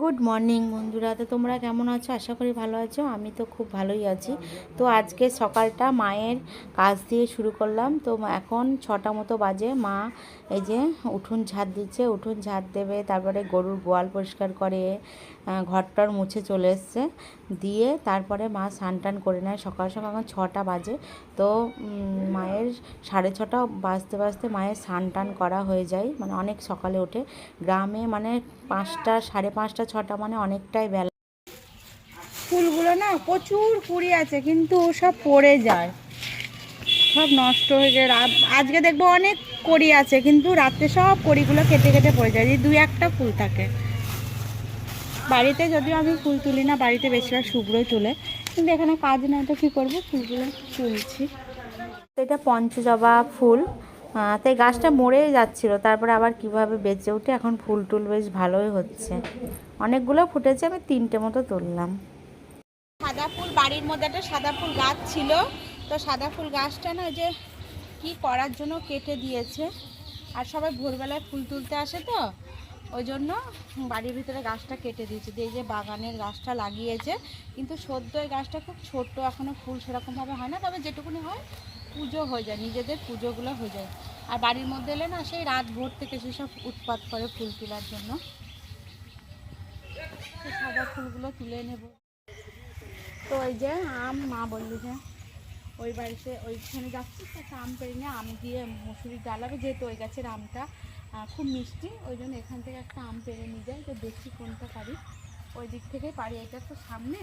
Good morning বন্ধুরা। তো তোমরা কেমন আছো? আশা করি ভালো আছো। আমি তো খুব ভালোই আছি। তো আজকে সকালটা মায়ের কাজ দিয়ে শুরু করলাম। তো এখন ছটা মতো বাজে। মা এই যে উঠুন ঝাঁত দিচ্ছে। উঠুন ঝাড় দেবে, তারপরে গরুর গোয়াল পরিষ্কার করে ঘরটর মুছে চলে এসছে। দিয়ে তারপরে মা স্নান টান করে নেয়। সকাল সকাল এখন ছটা বাজে। তো মায়ের সাড়ে ছটা বাজতে বাজতে মায়ের স্নান টান করা হয়ে যায়। মানে অনেক সকালে ওঠে। গ্রামে মানে পাঁচটা, সাড়ে পাঁচটা, ছটা মানে অনেকটাই বেলা। ফুলগুলো না প্রচুর কুড়ি আছে, কিন্তু সব পড়ে যায়। সব নষ্ট হয়ে যায়। আজকে দেখব অনেক কড়ি আছে, কিন্তু রাতে সব কড়িগুলো কেটে কেটে পড়ে যায়। এই দুই একটা ফুল থাকে। বাড়িতে যদিও আমি ফুল তুলি না, বাড়িতে বেশিরভাগ শুভ্রই তুলে। কিন্তু এখানে কাজ নেই, তো কী করব? ফুলগুলো তুলছি। তো এটা পঞ্চজবা ফুল। তো এই গাছটা মরেই যাচ্ছিল, তারপরে আবার কীভাবে বেঁচে উঠে এখন ফুল টুল বেশ ভালোই হচ্ছে। অনেকগুলো ফুটেছে, আমি তিনটে মতো তুললাম। সাদা ফুল, বাড়ির মধ্যে একটা সাদা ফুল গাছ ছিল। তো সাদা ফুল গাছটা না যে কি করার জন্য কেটে দিয়েছে। আর সবাই ভোরবেলায় ফুল তুলতে আসে তো ওই জন্য বাড়ির ভিতরে গাছটা কেটে দিয়েছে। দিয়ে এই যে বাগানের গাছটা লাগিয়েছে, কিন্তু সদ্য এই গাছটা খুব ছোট্ট এখনও ফুল সেরকমভাবে হয় না, তবে যেটুকুনি হয় পুজো হয়ে যায়, নিজেদের পুজোগুলো হয়ে যায়। আর বাড়ির মধ্যে এলে না, সেই রাত ভোর থেকে সেসব উৎপাত করে ফুল তোলার জন্য। সাদা ফুলগুলো তুলে নেব। তো ওই যে আম, মা বললি যে, ওই বাড়িতে ওইখানে যাচ্ছি একটা আম পেরে নিয়ে আম দিয়ে মুসুরি ডালাবে যেহেতু ওই গাছের আমটা। খুব মিষ্টি। ওই জন্য এখান থেকে একটা আম পেরে নিয়ে যাই। তো দেখি কোনটা পারি। ওই দিক থেকে পারি, এটা তো সামনে।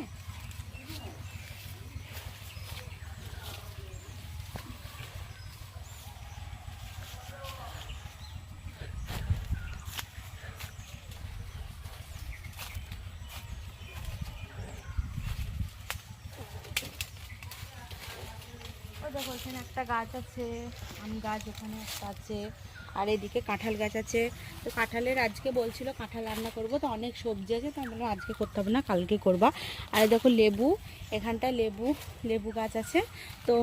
দেখো, এখানে একটা গাছ আছে, আম গাছ এখানে একটা আছে। আর এদিকে কাঁঠাল গাছ আছে। তো কাঁঠালের আজকে বলছিল কাঁঠাল রান্না করব, তো অনেক সবজি আছে, তো আমরা আজকে করতে হবে না, কালকে করবা। আর দেখো লেবু, এখানটা লেবু লেবু গাছ আছে। তো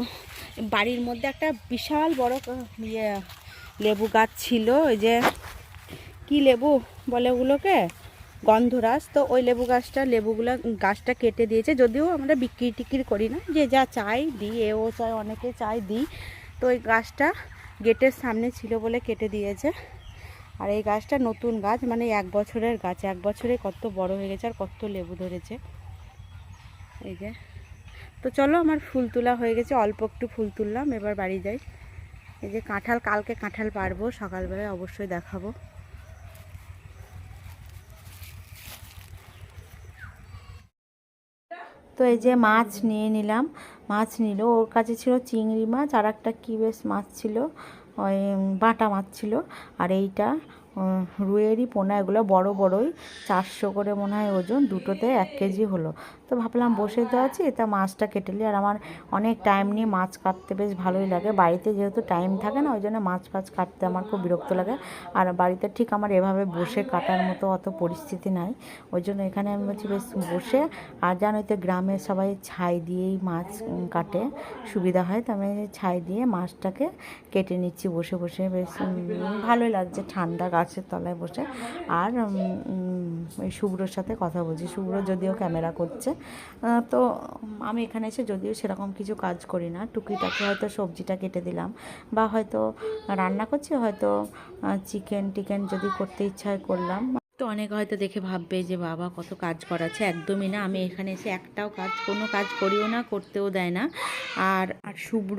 বাড়ির মধ্যে একটা বিশাল বড় ইয়ে লেবু গাছ ছিল, ওই যে কি লেবু বলে ওগুলোকে? গন্ধরাজ। তো ওই লেবু গাছটা, লেবুগুলো গাছটা কেটে দিয়েছে, যদিও আমরা বিক্রি টিক্রি করি না, যে যা চাই দিই, এও চাই, অনেকে চাই দিই। তো ওই গাছটা গেটের সামনে ছিল বলে কেটে দিয়েছে। আর এই গাছটা নতুন গাছ মানে এক বছরের গাছ। এক বছরে কত বড় হয়ে গেছে আর কত লেবু ধরেছে। এই যে। তো চলো আমার ফুল তোলা হয়ে গেছে, অল্প একটু ফুল তুললাম, এবার বাড়ি যাই। এই যে কাঁঠাল, কালকে কাঁঠাল পারব, সকালবেলায় অবশ্যই দেখাবো। তো এই যে মাছ নিয়ে নিলাম। মাছ নিল। ওর কাছে ছিল চিংড়ি মাছ, আর একটা কী বেশ মাছ ছিল, ওই বাটা মাছ ছিল। আর এইটা রুয়েরই পোনা। এগুলো বড় বড়ই, চারশো করে মনে হয় ওজন, দুটোতে এক কেজি হলো। তো ভাবলাম বসে তো আছি, তা মাছটা কেটে নিই। আর আমার অনেক টাইম নিয়ে মাছ কাটতে বেশ ভালোই লাগে। বাড়িতে যেহেতু টাইম থাকে না, ওই জন্য মাছ ফাছ কাটতে আমার খুব বিরক্ত লাগে। আর বাড়িতে ঠিক আমার এভাবে বসে কাটার মতো অত পরিস্থিতি নাই। ওই জন্য এখানে আমি বলছি, বেশ বসে। আর জানোই তো গ্রামে সবাই ছাই দিয়েই মাছ কাটে। সুবিধা হয়, তো আমি ছাই দিয়ে মাছটাকে কেটে নিচ্ছি বসে বসে। বেশ ভালোই লাগছে ঠান্ডা গাছের তলায় বসে। আর শুভ্রর সাথে কথা বলছি। শুভ্র যদিও ক্যামেরা করছে তো আমি এখানে এসে যদিও সেরকম কিছু কাজ করি না, টুকিটাকে হয়তো সবজিটা কেটে দিলাম বা হয়তো রান্না করছি, হয়তো চিকেন টিকেন যদি করতে ইচ্ছা করলাম। তো অনেকে হয়তো দেখে ভাববে যে, বাবা, কত কাজ করাচ্ছে। একদমই না। আমি এখানে এসে একটাও কাজ, কোনো কাজ করিও না, করতেও দেয় না। আর আর শুভ্র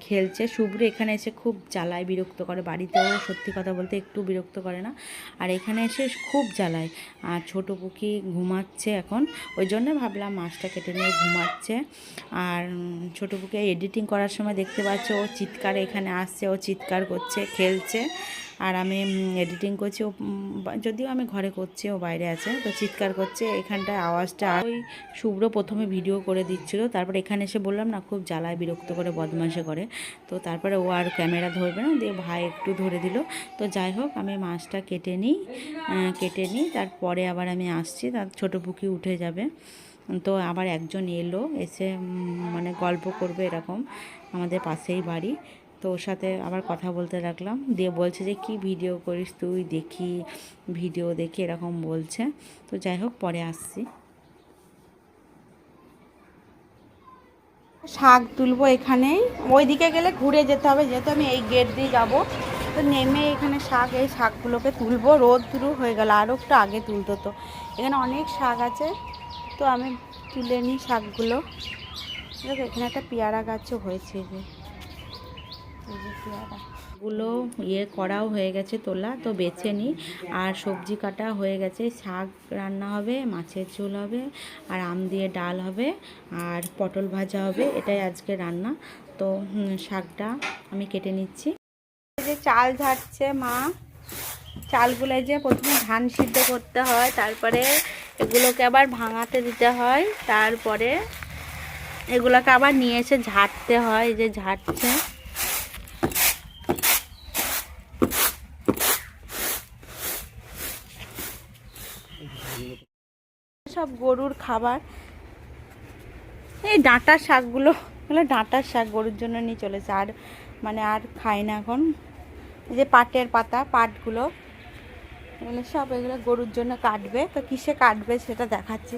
খেলছে। শুভ্র এখানে এসে খুব জ্বালায়, বিরক্ত করে। বাড়িতেও সত্যি কথা বলতে একটু বিরক্ত করে না। আর এখানে এসে খুব জ্বালায়। আর ছোটো পুকি ঘুমাচ্ছে এখন। ওই জন্য ভাবলাম মাছটা কেটে নিয়ে ঘুমাচ্ছে। আর ছোটো পুকি এডিটিং করার সময় দেখতে পাচ্ছ ও চিৎকার এখানে আসছে, ও চিৎকার করছে, খেলছে। আর আমি এডিটিং করছি ও যদিও আমি ঘরে করছি ও বাইরে আছে, তো চিৎকার করছে, এখানটায় আওয়াজটা ওই শুভ্র প্রথমে ভিডিও করে দিচ্ছিল, তারপর এখানে এসে বললাম, না, খুব জ্বালায়, বিরক্ত করে, বদমাশে করে। তো তারপরে ও আর ক্যামেরা ধরবে না, দিয়ে ভাই একটু ধরে দিল। তো যাই হোক, আমি মাছটা কেটে নিই কেটে নিই, তারপরে আবার আমি আসছি, তার ছোটো পুকি উঠে যাবে। তো আবার একজন এলো, এসে মানে গল্প করবে এরকম, আমাদের পাশেই বাড়ি। তো ওর সাথে আবার কথা বলতে লাগলাম। দিয়ে বলছে যে, কি ভিডিও করিস তুই? দেখি ভিডিও দেখি এরকম বলছে। তো যাই হোক, পরে আসছি। শাক তুলবো এখানেই। ওইদিকে গেলে ঘুরে যেতে হবে, যেহেতু আমি এই গেট দিয়ে যাব। তো নেমে এখানে শাক, এই শাকগুলোকে তুলবো। রোদ শুরু হয়ে গেল আরও একটু আগে তুলতো তো। এখানে অনেক শাক আছে। তো আমি তুলে নিই শাকগুলো। এখানে একটা পেয়ারা গাছও হয়েছে। যে গুলো ইয়ে করাও হয়ে গেছে তোলা, তো বেছে নিই আর সবজি কাটা হয়ে গেছে, শাক রান্না হবে, মাছের ঝোল হবে, আর আম দিয়ে ডাল হবে, আর পটল ভাজা হবে, এটাই আজকে রান্না। তো শাকটা আমি কেটে নিচ্ছি। যে চাল ঝাড়ছে মা, চালগুলো যে প্রথমে ধান সিদ্ধ করতে হয়, তারপরে এগুলোকে আবার ভাঙাতে দিতে হয়, তারপরে এগুলোকে আবার নিয়ে এসে ঝাড়তে হয় যে ঝাড়ছে। সব গরুর খাবার। এই ডাঁটার শাকগুলো, এগুলো ডাঁটার শাক গরুর জন্য নিয়ে চলেছে। আর মানে আর খাই না এখন। এই যে পাটের পাতা, পাটগুলো, এগুলো সব এগুলো গরুর জন্য কাটবে। তো কিসে কাটবে সেটা দেখাচ্ছি।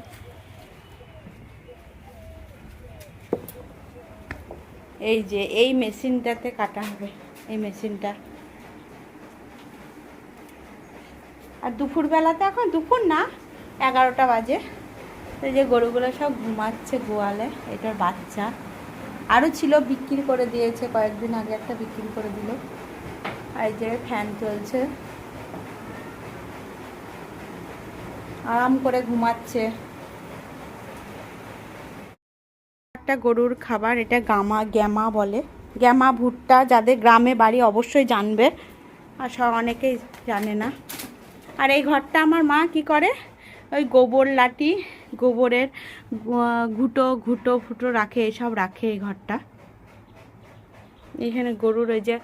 এই যে, এই মেশিনটাতে কাটা হবে। এই মেশিনটা। আর দুপুরবেলাতে এখন দুপুর না, এগারোটা বাজে। এই যে গরুগুলো সব ঘুমাচ্ছে গোয়ালে, এটার বাচ্চা। আরও ছিল, বিক্রি করে দিয়েছে, কয়েকদিন আগে একটা বিক্রি করে দিল। আর এই যে ফ্যান চলছে। আরাম করে ঘুমাচ্ছে। একটা গরুর খাবার, এটা গামা, গ্যামা বলে। গ্যামা ভুট্টা, যাদের গ্রামে বাড়ি অবশ্যই জানবে। আর সব অনেকেই জানে না। আর এই ঘরটা আমার মা কি করে? ওই গোবর লাটি গোবরের ঘুটো ঘুটো, ফুটো রাখে, এসব রাখে এই ঘরটা। এখানে গরুর ওই যে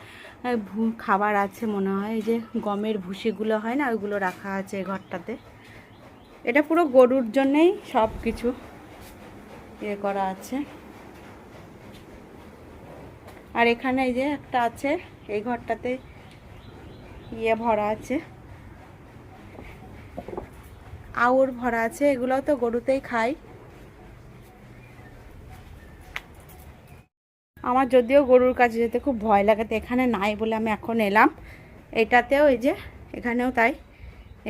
খাবার আছে মনে হয়, এই যে গমের ভুসিগুলো হয় না, ওইগুলো রাখা আছে এই ঘরটাতে। এটা পুরো গরুর জন্যেই সব কিছু ইয়ে করা আছে। আর এখানে এই যে একটা আছে, এই ঘরটাতে ইয়ে ভরা আছে। আউর ভরা আছে এগুলো তো গরুতেই খাই। আমার যদিও গরুর কাছে যেতে খুব ভয় লাগে, তো এখানে নাই বলে আমি এখন এলাম। এটাতেও এই যে, এখানেও তাই।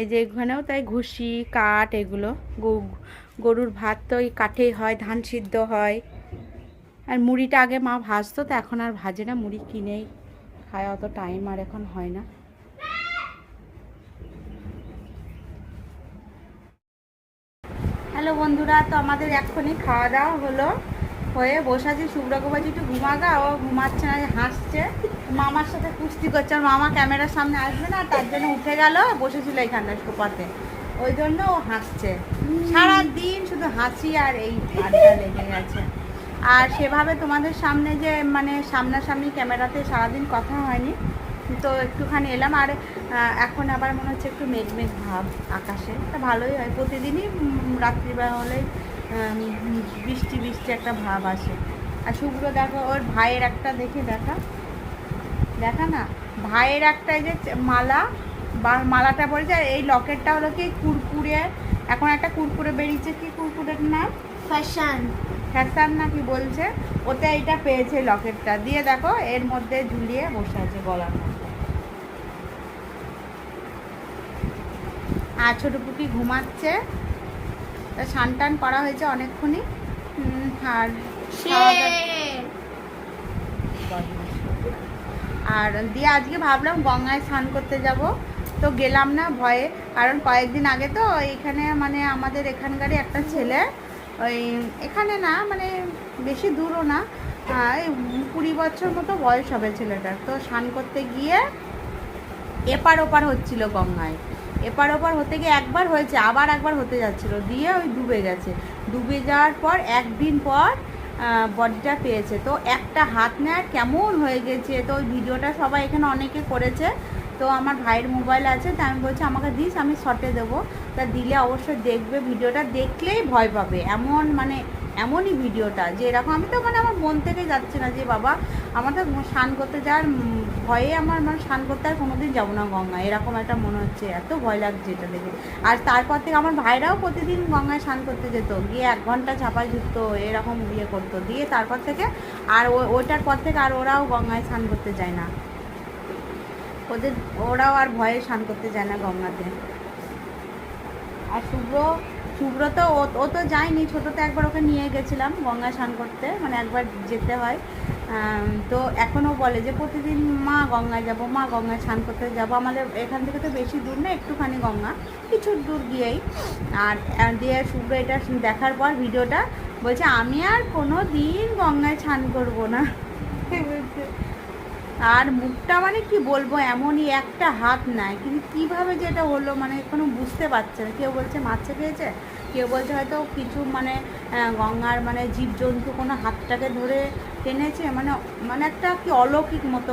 এই যে এখানেও তাই ঘুষি, কাঠ এগুলো গরুর ভাত তো এই কাঠেই হয়, ধান সিদ্ধ হয়। আর মুড়িটা আগে মা ভাজতো, তো এখন আর ভাজে না, মুড়ি কিনেই। খায় অত টাইম আর এখন হয় না। হ্যালো বন্ধুরা তো আমাদের এক্ষুনি খাওয়া দাওয়া হলো। হয়ে বসে আছি শুভ্রকে বলছি একটু ঘুমাগা। ও ঘুমাচ্ছে না হাসছে। মামার সাথে কুস্তি করছে আর মামা ক্যামেরার সামনে আসবে না তার জন্য উঠে গেল বসেছিল এখানটা সোফাতে। ওই জন্য ও হাসছে। সারাদিন শুধু হাসি আর এই আড্ডা লেগে গেছে। আর সেভাবে তোমাদের সামনে যে মানে সামনাসামনি ক্যামেরাতে সারাদিন কথা হয়নি তো একটুখানি এলাম আর এখন আবার মনে হচ্ছে একটু মেঘ মেঘ ভাব আকাশে। তা ভালোই হয়, প্রতিদিনই রাত্রিবেলা হলে বৃষ্টি বৃষ্টি একটা ভাব আসে। আর শুভ্র দেখো, ওর ভাইয়ের একটা দেখে দেখা। দেখা না, ভাইয়ের একটা যে মালা, বা মালাটা পড়েছে আর এই লকেটটা হলো কি কুরকুরে, এখন একটা কুরকুরে বেরিয়েছে, কি কুরকুরের নাম? ফ্যাশন। ফ্যাশন না কি বলছে ওতে এইটা পেয়েছে লকেটটা। দিয়ে দেখো এর মধ্যে ঝুলিয়ে বসে আছে গলার মধ্যে। আর ছোটো পুকি ঘুমাচ্ছে। তা স্নান টান করা হয়েছে অনেকক্ষণই। আর আর দিয়ে আজকে ভাবলাম গঙ্গায় স্নান করতে যাব। তো গেলাম না ভয়ে। কারণ কয়েকদিন আগে তো এখানে মানে আমাদের এখানকারই একটা ছেলে ওই এখানে না মানে বেশি দূরও না কুড়ি বছর মতো বয়স হবে ছেলেটার। তো স্নান করতে গিয়ে এপার ওপার হচ্ছিল গঙ্গায়। এপার ওপার হতে গিয়ে একবার হয়েছে, আবার একবার হতে যাচ্ছিল, দিয়ে ওই ডুবে গেছে। ডুবে যাওয়ার পর একদিন পর বডিটা পেয়েছে। তো একটা হাত নেয় কেমন হয়ে গেছে, তো ওই ভিডিওটা সবাই এখানে অনেকে করেছে। তো আমার ভাইয়ের মোবাইল আছে তা আমি বলছি, আমাকে দিস, আমি শর্টে দেবো। তা দিলে অবশ্যই দেখবে, ভিডিওটা দেখলেই ভয় পাবে। এমন মানে এমনই ভিডিওটা, যে এরকম, আমি তো মানে আমার মন থেকে যাচ্ছে না, যে বাবা, আমার তো স্নান করতে যাওয়ার ভয়ে আমার মানে স্নান করতে আর কোনোদিন যাব না গঙ্গায়। এরকম একটা মনে হচ্ছে, এত ভয় লাগছে এটা দেখে। আর তারপর থেকে আমার ভাইরাও প্রতিদিন গঙ্গায় স্নান করতে যেত, গিয়ে এক ঘণ্টা চাপায় ঝুঁকতো এরকম ইয়ে করতো। দিয়ে তারপর থেকে আর ওইটার পর থেকে আর ওরাও গঙ্গায় স্নান করতে যায় না। ওদের, ওরাও আর ভয়ে স্নান করতে যায় না গঙ্গাতে। আর শুভ্র শুভ্র তো ও তো যায়নি ছোটোতে একবার ওকে নিয়ে গেছিলাম গঙ্গা স্নান করতে মানে একবার যেতে হয়। তো এখনও বলে যে প্রতিদিন মা গঙ্গায় যাব, মা গঙ্গায় স্নান করতে যাব। আমাদের এখান থেকে তো বেশি দূর না, একটুখানি গঙ্গা, কিছু দূর গিয়েই। আর দিয়ে শুভ্র এটা দেখার পর ভিডিওটা বলছে, আমি আর কোনো দিন গঙ্গায় স্নান করব না। আর মুখটা মানে কি বলব, এমনই একটা হাত নাই। কিন্তু কীভাবে যেটা হলো মানে কোনো বুঝতে পারছে না। কেউ বলছে মাছে পেয়েছে কেউ বলছে হয়তো কিছু মানে গঙ্গার মানে জীবজন্তু কোনো হাতটাকে ধরে টেনেছে। মানে মানে একটা কি অলৌকিক মতো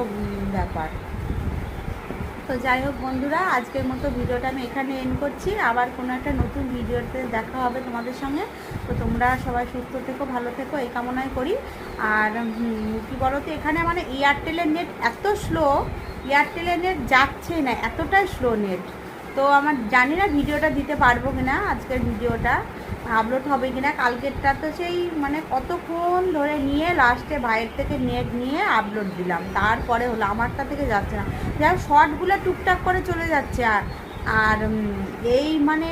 ব্যাপার। তো যাই হোক বন্ধুরা, আজকের মতো ভিডিওটা আমি এখানে এন্ড করছি। আবার কোনো একটা নতুন ভিডিওতে দেখা হবে তোমাদের সঙ্গে। তো তোমরা সবাই সুস্থ থেকো, ভালো থেকো, এই কামনাই করি। আর কী বলো তো এখানে মানে এয়ারটেলের নেট এত স্লো এয়ারটেলের নেট যাচ্ছেই না, এতটাই স্লো নেট তো আমার জানি না ভিডিওটা দিতে পারব কিনা আজকের ভিডিওটা। আপলোড হবে কিনা কালকেরটা তো সেই মানে কতক্ষণ ধরে নিয়ে লাস্টে বাইরের থেকে নেট নিয়ে আপলোড দিলাম। তারপরে হলো আমারটা থেকে যাচ্ছে না। যাই শর্টগুলো টুকটাক করে চলে যাচ্ছে আর আর এই মানে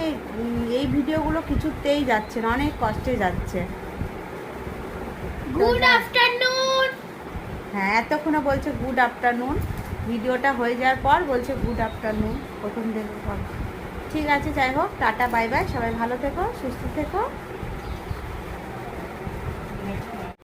এই ভিডিওগুলো কিছুতেই যাচ্ছে না অনেক কষ্টে যাচ্ছে। গুড আফটারনুন হ্যাঁ এতক্ষণে বলছে গুড আফটারনুন ভিডিওটা হয়ে যাওয়ার পর বলছে গুড আফটারনুন প্রথম দেখে ঠিক আছে, যাই হোক, টাটা বাই বাই সবাই ভালো থেকো, সুস্থ থেকো।